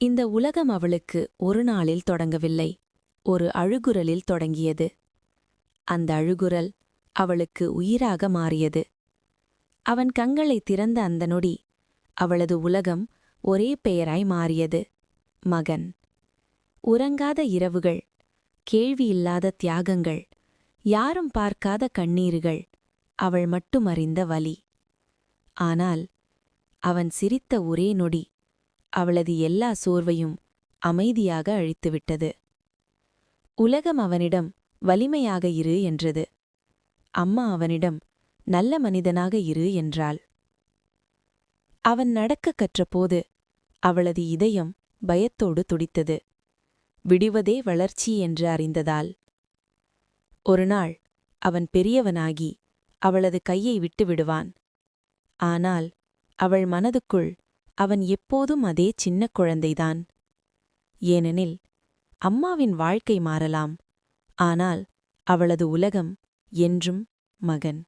இந்த உலகம் அவளுக்கு ஒரு நாளில் தொடங்கவில்லை ஒரு அழுகுரலில் தொடங்கியது. அந்த அழுகுரல் அவளுக்கு உயிராக மாறியது. அவன் கண்களை திறந்த அந்த நொடி அவளது உலகம் ஒரே பெயராய் மாறியது. மகன். உறங்காத இரவுகள் கேள்வியில்லாத தியாகங்கள் யாரும் பார்க்காத கண்ணீர்கள் அவள் மட்டும் அறிந்த வலி. ஆனால் அவன் சிரித்த ஒரே நொடி அவளது எல்லா சோர்வையும் அமைதியாக அழித்துவிட்டது. உலகம் அவனிடம் வலிமையாக இரு என்றது. அம்மா அவனிடம் நல்ல மனிதனாக இரு என்றாள். அவன் நடக்கக் கற்றபோது அவளது இதயம் பயத்தோடு துடித்தது. விடுவதே வளர்ச்சி என்று அறிந்ததால். ஒருநாள் அவன் பெரியவனாகி அவளது கையை விட்டு விடுவான். ஆனால் அவள் மனதுக்குள் அவன் எப்போதும் அதே சின்னக் குழந்தைதான். ஏனெனில் அம்மாவின் வாழ்க்கை மாறலாம். ஆனால் அவளது உலகம் என்றும் மகன்.